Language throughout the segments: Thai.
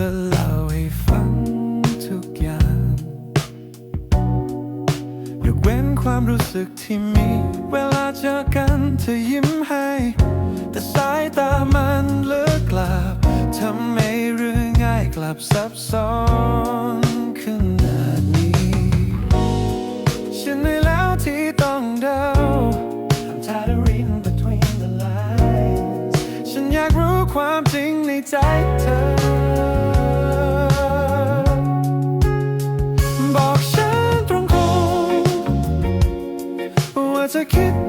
ธอเล่าให้ฟังทุกอย่างยกเว้นความรู้สึกที่มี เวลาเจอกันเธอยิ้มให้ แต่สายตามันเลือกกลับทำให้เรื่องง่ายกลับซับซ้อนขึ้นนาดนี้ฉันเหนื่อยแล้วที่ต้องเดา I'm tired of reading between the lines ฉันอยากรู้ความจริงในใจเธอ ๆว่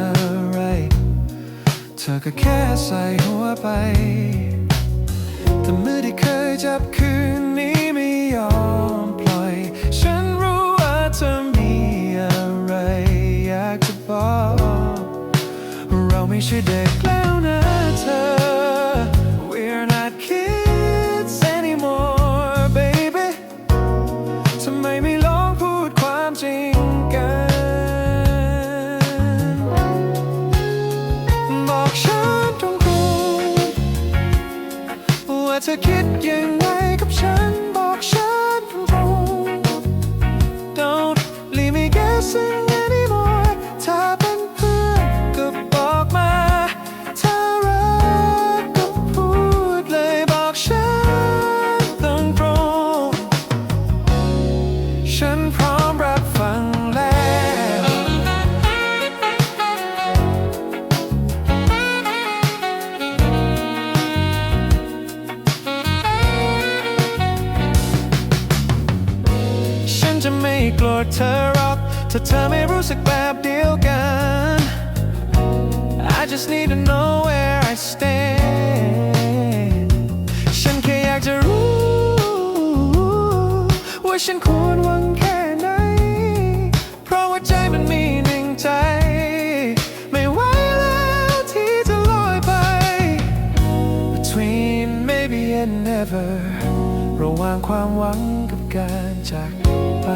อะไร เธอก็แค่ใส่หัวไป แต่มือที่เคยจับคืนนี้ไม่ยอมปล่อย ฉันรู้ว่าเธอมีอะไร อยากจะบอก เราไม่ใช่เด็ก ธอคิดยังไงกับฉัน ธเธอหรอกถ้าเธอไม่รู้สึกแบบเดียวกัน I just need to know where I stand ฉันแค่อยากจะรู้ ว่าฉันควรหวังแค่ไหน เพราะว่าใจมันมีหนึ่งใจ ไม่ไหวแล้วที่จะลอยไป Between maybe and never ระหว่างความหวังกับการจากไป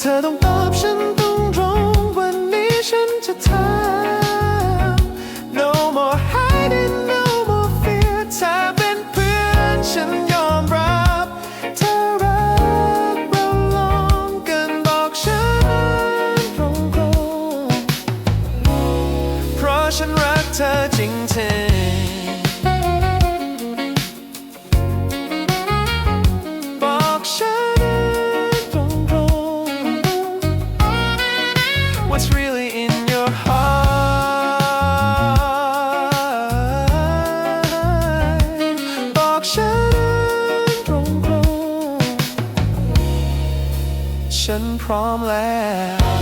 เธอต้องตอบฉันตรงวันนี้ฉันจะถาม No more hiding no more fear ถ้าเป็นเพื่อนฉันยอมรับเธอรักเราลองกันบอกฉันตรงๆเพราะฉันรักเธอจริง นพร้อมแล้ว